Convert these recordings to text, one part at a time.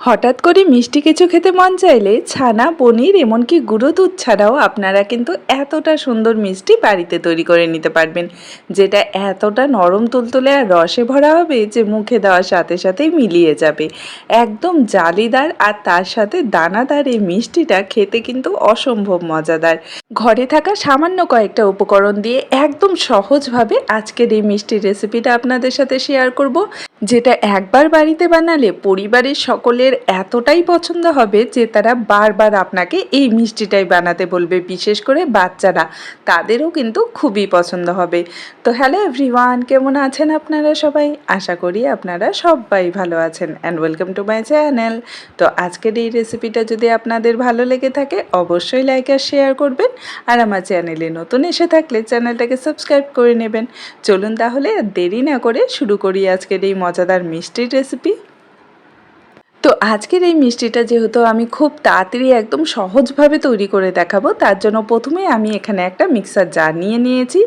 হঠাৎ করে মিষ্টি কিছু খেতে মন চাইলে ছানা, পনির এমনকি গুঁড়ো দুধ ছাড়াও আপনারা কিন্তু এতটা সুন্দর মিষ্টি বাড়িতে তৈরি করে নিতে পারবেন। যেটা এতটা নরম তুলতুলে আর রসে ভরা হবে যে মুখে দেওয়ার সাথে সাথেই মিলিয়ে যাবে। একদম জালিদার আর তার সাথে দানাদার এই মিষ্টিটা খেতে কিন্তু অসম্ভব মজাদার। ঘরে থাকা সামান্য কয়েকটা উপকরণ দিয়ে একদম সহজভাবে আজকের এই মিষ্টির রেসিপিটা আপনাদের সাথে শেয়ার করব। যেটা একবার বাড়িতে বানালে পরিবারের সকলের এতটাই পছন্দ হবে যে তারা বারবার আপনাকে এই মিষ্টিটাই বানাতে বলবে, বিশেষ করে বাচ্চারা। তাদেরও কিন্তু খুবই পছন্দ হবে। তো হ্যালো এভরিওয়ান কেমন আছেন আপনারা সবাই? আশা করি আপনারা সবাই ভালো আছেন and welcome to my channel তো আজকের এই রেসিপিটা যদি আপনাদের ভালো লেগে থাকে, অবশ্যই লাইক আর শেয়ার করবেন। আর আমার চ্যানেলে নতুন এসে থাকলে চ্যানেলটাকে সাবস্ক্রাইব করে নেবেন। চলুন তাহলে দেরি না করে শুরু করি আজকের এই মজাদার মিষ্টির রেসিপি তো আজকের এই মিষ্টিটা যেহেতু আমি খুব তাড়াতাড়ি একদম সহজভাবে তৈরি করে দেখাবো, তার জন্য প্রথমে আমি এখানে একটা মিক্সার জার নিয়ে নিয়েছি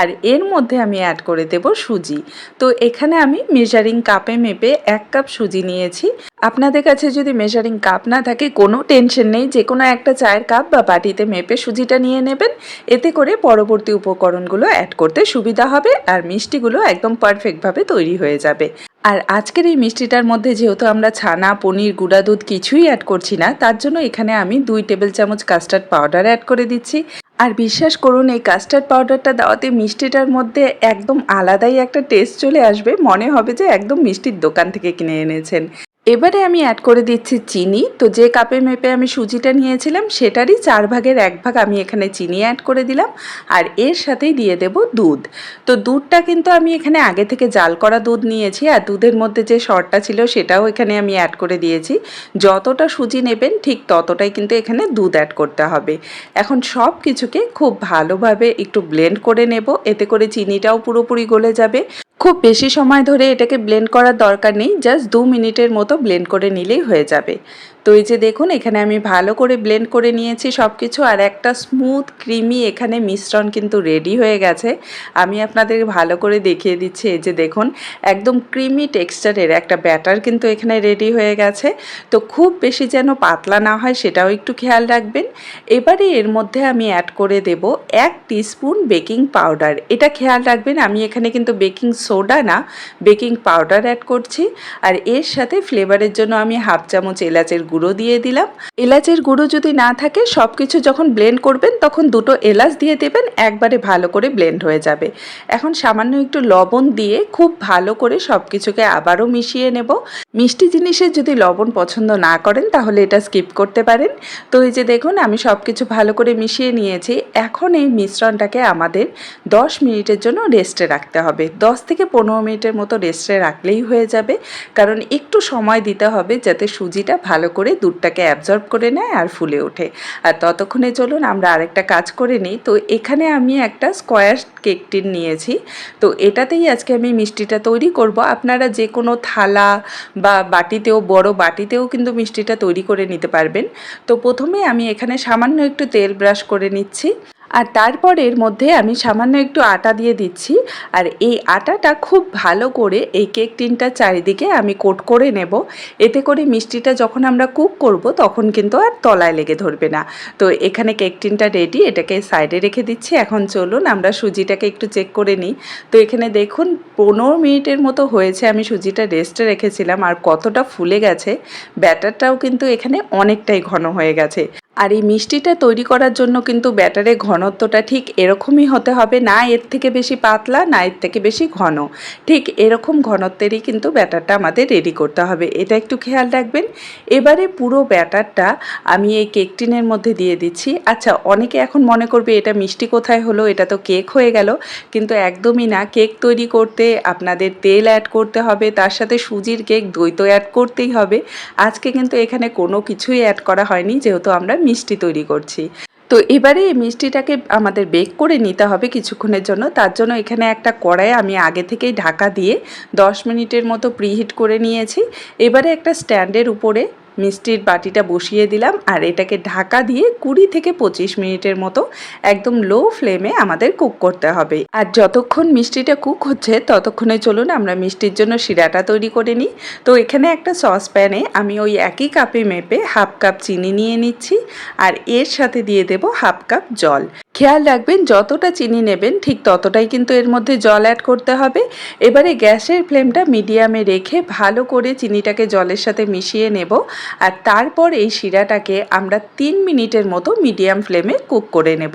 আর এর মধ্যে আমি অ্যাড করে দেব সুজি। তো এখানে আমি মেজারিং কাপে মেপে এক কাপ সুজি নিয়েছি। আপনাদের কাছে যদি মেজারিং কাপ না থাকে, কোনো টেনশন নেই যে কোনো একটা চায়ের কাপ বা বাটিতে মেপে সুজিটা নিয়ে নেবেন। এতে করে পরবর্তী উপকরণগুলো অ্যাড করতে সুবিধা হবে আর মিষ্টিগুলো একদম পারফেক্টভাবে তৈরি হয়ে যাবে। আর আজকের এই মিষ্টিটার মধ্যে যেহেতু আমরা ছানা, পনির, গুঁড়া দুধ কিছুই অ্যাড করছি না, তার জন্য এখানে আমি দুই টেবিল চামচ কাস্টার্ড পাউডার অ্যাড করে দিচ্ছি। আর বিশ্বাস করুন, এই কাস্টার্ড পাউডারটা দেওয়াতে মিষ্টিটার মধ্যে একদম আলাদাই একটা টেস্ট চলে আসবে। মনে হবে যে একদম মিষ্টির দোকান থেকে কিনে এনেছেন। এবারে আমি অ্যাড করে দিচ্ছি চিনি। তো যে কাপে মেপে আমি সুজিটা নিয়েছিলাম, সেটারই চার ভাগের এক ভাগ আমি এখানে চিনি অ্যাড করে দিলাম। আর এর সাথেই দিয়ে দেব দুধ। তো দুধটা কিন্তু আমি এখানে আগে থেকে জাল করা দুধ নিয়েছি, আর দুধের মধ্যে যে শরটা ছিল সেটাও এখানে আমি অ্যাড করে দিয়েছি। যতটা সুজি নেবেন, ঠিক ততটাই কিন্তু এখানে দুধ অ্যাড করতে হবে। এখন সব কিছুকে খুব ভালোভাবে একটু ব্লেন্ড করে নেব, এতে করে চিনিটাও পুরোপুরি গলে যাবে। খুব বেশি সময় ধরে এটাকে ব্লেন্ড করার দরকার নেই জাস্ট দু মিনিটের মতো ব্লেন্ড করে নিলেই হয়ে যাবে। তো এই যে দেখুন, এখানে আমি ভালো করে ব্লেন্ড করে নিয়েছি সব কিছু আর একটা স্মুথ ক্রিমি এখানে মিশ্রণ কিন্তু রেডি হয়ে গেছে। আমি আপনাদের ভালো করে দেখিয়ে দিচ্ছি, এই যে দেখুন, একদম ক্রিমি টেক্সচারের একটা ব্যাটার কিন্তু এখানে রেডি হয়ে গেছে। তো খুব বেশি যেন পাতলা না হয় সেটাও একটু খেয়াল রাখবেন। এবারে এর মধ্যে আমি অ্যাড করে দেব এক টিস্পুন বেকিং পাউডার এটা খেয়াল রাখবেন, আমি এখানে কিন্তু বেকিং সোডা না বেকিং পাউডার অ্যাড করছি। আর এর সাথে ফ্লেভারের জন্য আমি হাফ চামচ এলাচের গুঁড়ো দিয়ে দিলাম। এলাচের গুঁড়ো যদি না থাকে সব কিছু যখন ব্লেন্ড করবেন, তখন দুটো এলাচ দিয়ে দেবেন, একবারে ভালো করে ব্লেন্ড হয়ে যাবে। এখন সামান্য একটু লবণ দিয়ে খুব ভালো করে সব কিছুকে আবারও মিশিয়ে নেব। মিষ্টি জিনিসের যদি লবণ পছন্দ না করেন, তাহলে এটা স্কিপ করতে পারেন। তো এই যে দেখুন, আমি সব কিছু ভালো করে মিশিয়ে নিয়েছি। এখন এই মিশ্রণটাকে আমাদের 10 মিনিটের জন্য রেস্টে রাখতে হবে। 10 থেকে পনেরো মিনিটের মতো রেস্টে রাখলেই হয়ে যাবে। কারণ একটু সময় দিতে হবে যাতে সুজিটা ভালো করে দুধটাকে অ্যাবজর্ব করে নেয় আর ফুলে ওঠে। আর ততক্ষণে চলুন আমরা আরেকটা কাজ করে নিই। তো এখানে আমি একটা স্কোয়ার কেক টিন নিয়েছি। তো এটাতেই আজকে আমি মিষ্টিটা তৈরি করব। আপনারা যে কোনো থালা বা বাটিতেও, বড় বাটিতেও কিন্তু মিষ্টিটা তৈরি করে নিতে পারবেন। তো প্রথমে আমি এখানে সামান্য একটু তেল ব্রাশ করে নিচ্ছি। আর তারপর এর মধ্যে আমি সামান্য একটু আটা দিয়ে দিচ্ছি। আর এই আটাটা খুব ভালো করে এই কেক টিনটা চারিদিকে আমি কোট করে নেব। এতে করে মিষ্টিটা যখন আমরা কুক করব, তখন কিন্তু আর তলায় লেগে ধরবে না। তো এখানে কেক টিনটা রেডি এটাকে সাইডে রেখে দিচ্ছি। এখন চলুন আমরা সুজিটাকে একটু চেক করে নিই। তো এখানে দেখুন, পনেরো মিনিটের মতো হয়েছে আমি সুজিটা রেস্টে রেখেছিলাম। আর কতটা ফুলে গেছে, ব্যাটারটাও কিন্তু এখানে অনেকটাই ঘন হয়ে গেছে। আর এই মিষ্টিটা তৈরি করার জন্য কিন্তু ব্যাটারের ঘনত্বটা ঠিক এরকমই হতে হবে। না এর থেকে বেশি পাতলা, না এর থেকে বেশি ঘন। ঠিক এরকম ঘনত্বেরই কিন্তু ব্যাটারটা আমাদের রেডি করতে হবে। এটা একটু খেয়াল রাখবেন। এবারে পুরো ব্যাটারটা আমি এই কেক টিনের মধ্যে দিয়ে দিচ্ছি। আচ্ছা অনেকে এখন মনে করবে এটা মিষ্টি কোথায় হলো, এটা তো কেক হয়ে গেল। কিন্তু একদমই না। কেক তৈরি করতে আপনাদের তেল অ্যাড করতে হবে, তার সাথে সুজির কেক দই অ্যাড করতেই হবে। আজকে কিন্তু এখানে কোনো কিছুই অ্যাড করা হয়নি, যেহেতু আমরা মিষ্টি তৈরি করছি। তো এবারে এই মিষ্টিটাকে আমাদের বেক করে নিতে হবে কিছুক্ষণের জন্য। তার জন্য এখানে একটা কড়াই আমি আগে থেকেই ঢাকা দিয়ে 10 মিনিটের মতো প্রিহিট করে নিয়েছি। এবারে একটা স্ট্যান্ডের উপরে মিষ্টির বাটিটা বসিয়ে দিলাম আর এটাকে ঢাকা দিয়ে কুড়ি থেকে পঁচিশ মিনিটের মতো একদম লো ফ্লেমে আমাদের কুক করতে হবে। আর যতক্ষণ মিষ্টিটা কুক হচ্ছে, ততক্ষণে চলুন আমরা মিষ্টির জন্য শিরাটা তৈরি করে নিই। তো এখানে একটা সসপ্যানে আমি ওই একই কাপে মেপে হাফ কাপ চিনি নিয়ে নিচ্ছি আর এর সাথে দিয়ে দেব হাফ কাপ জল। খেয়াল রাখবেন, যতটা চিনি নেবেন, ঠিক ততটাই কিন্তু এর মধ্যে জল অ্যাড করতে হবে। এবারে গ্যাসের ফ্লেমটা মিডিয়ামে রেখে ভালো করে চিনিটাকে জলের সাথে মিশিয়ে নেব। আর তারপর এই শিরাটাকে আমরা তিন মিনিটের মতো মিডিয়াম ফ্লেমে কুক করে নেব।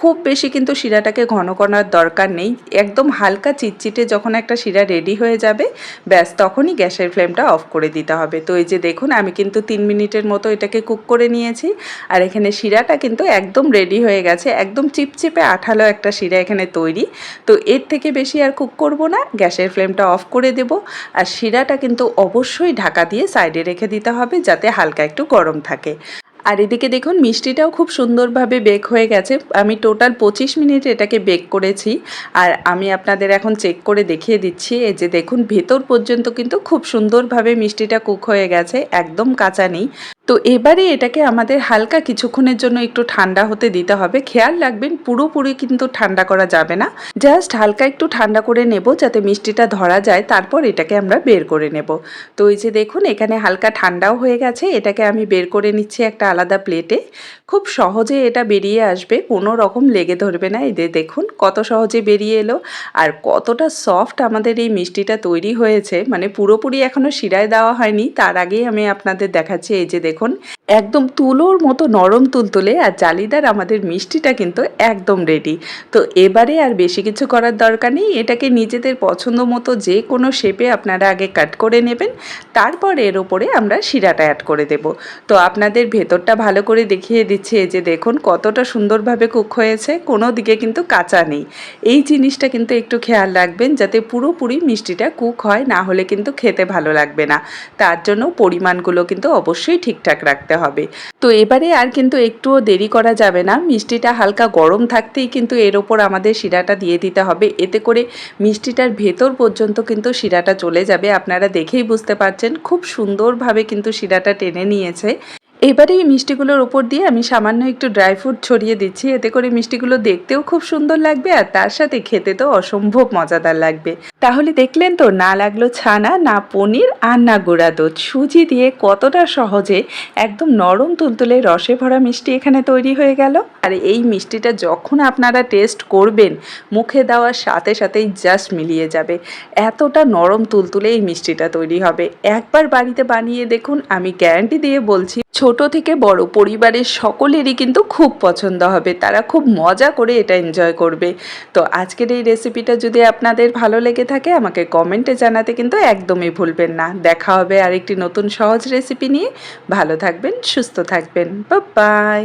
খুব বেশি কিন্তু শিরাটাকে ঘন করার দরকার নেই। একদম হালকা চিটচিটে যখন একটা শিরা রেডি হয়ে যাবে, ব্যাস তখনই গ্যাসের ফ্লেমটা অফ করে দিতে হবে। তো এই যে দেখুন, আমি কিন্তু তিন মিনিটের মতো এটাকে কুক করে নিয়েছি। আর এখানে শিরাটা কিন্তু একদম রেডি হয়ে গেছে, একদম চিপচিপে আঠালো একটা শিরা এখানে তৈরি। তো এর থেকে বেশি আর কুক করব না, গ্যাসের ফ্লেমটা অফ করে দেব। আর শিরাটা কিন্তু অবশ্যই ঢাকা দিয়ে সাইডে রেখে দিতে হবে যাতে হালকা একটু গরম থাকে। আর এদিকে দেখুন, মিষ্টিটাও খুব সুন্দরভাবে বেক হয়ে গেছে। আমি টোটাল পঁচিশ মিনিট এটাকে বেক করেছি। আর আমি আপনাদের এখন চেক করে দেখিয়ে দিচ্ছি। এই যে দেখুন, ভেতর পর্যন্ত কিন্তু খুব সুন্দরভাবে মিষ্টিটা কুক হয়ে গেছে, একদম কাঁচা নেই। তো এবারে এটাকে আমাদের হালকা কিছুক্ষণের জন্য একটু ঠান্ডা হতে দিতে হবে। খেয়াল রাখবেন, পুরোপুরি কিন্তু ঠান্ডা করা যাবে না। জাস্ট হালকা একটু ঠান্ডা করে নেব যাতে মিষ্টিটা ধরা যায়, তারপর এটাকে আমরা বের করে নেব। তো এই যে দেখুন, এখানে হালকা ঠান্ডাও হয়ে গেছে, এটাকে আমি বের করে নিচ্ছি একটা আলাদা প্লেটে। খুব সহজে এটা বেরিয়ে আসবে, কোনো রকম লেগে ধরবে না। এদের দেখুন, কত সহজে বেরিয়ে এলো। আর কতটা সফট আমাদের এই মিষ্টিটা তৈরি হয়েছে। মানে পুরোপুরি এখনও শিরায় দেওয়া হয়নি, তার আগেই আমি আপনাদের দেখাচ্ছি। এই যে দেখুন দেখুন একদম তুলোর মতো নরম তুলতুলে আর জালিদার আমাদের মিষ্টিটা কিন্তু একদম রেডি তো এবারে আর বেশি কিছু করার দরকার নেই, এটাকে নিজেদের পছন্দ মতো যে কোনো শেপে আপনারা আগে কাট করে নেবেন, তারপর এর ওপরে আমরা শিরাটা অ্যাড করে দেব। তো আপনাদের ভেতরটা ভালো করে দেখিয়ে দিচ্ছে যে দেখুন কতটা সুন্দরভাবে কুক হয়েছে, কোনো দিকে কিন্তু কাঁচা নেই। এই জিনিসটা কিন্তু একটু খেয়াল রাখবেন যাতে পুরোপুরি মিষ্টিটা কুক হয়, না হলে কিন্তু খেতে ভালো লাগবে না। তার জন্য পরিমাণগুলো কিন্তু অবশ্যই ঠিকঠাক রাখতে হবে। তো এবারে আর কিন্তু একটুও দেরি করা যাবে না। মিষ্টিটা হালকা গরম থাকতেই কিন্তু এর ওপর আমাদের শিরাটা দিয়ে দিতে হবে। এতে করে মিষ্টিটার ভেতর পর্যন্ত কিন্তু শিরাটা চলে যাবে। আপনারা দেখেই বুঝতে পারছেন, খুব সুন্দরভাবে কিন্তু শিরাটা টেনে নিয়েছে। এবারে এই মিষ্টিগুলোর ওপর দিয়ে আমি সামান্য একটু ড্রাই ফ্রুট ছড়িয়ে দিচ্ছি। এতে করে মিষ্টিগুলো দেখতেও খুব সুন্দর লাগবে আর তার সাথে খেতে তো অসম্ভব মজাদার লাগবে। তাহলে দেখলেন তো, না লাগল ছানা, না পনির আর না গুঁড়া দুধ। সুজি দিয়ে কতটা সহজে একদম নরম তুলতুলে রসে ভরা মিষ্টি এখানে তৈরি হয়ে গেল। আর এই মিষ্টিটা যখন আপনারা টেস্ট করবেন, মুখে দেওয়ার সাথে সাথেই জাস্ট মিলিয়ে যাবে। এতটা নরম তুলতুলে এই মিষ্টিটা তৈরি হবে। একবার বাড়িতে বানিয়ে দেখুন, আমি গ্যারান্টি দিয়ে বলছি। ছোট থেকে বড় পরিবারের সকলেরই কিন্তু খুব পছন্দ হবে। তারা খুব মজা করে এটা এনজয় করবে। তো আজকের এই রেসিপিটা যদি আপনাদের ভালো লেগে থাকে, আমাকে কমেন্টে জানাতে কিন্তু একদমই ভুলবেন না। দেখা হবে আরেকটি নতুন সহজ রেসিপি নিয়ে। ভালো থাকবেন, সুস্থ থাকবেন। বাই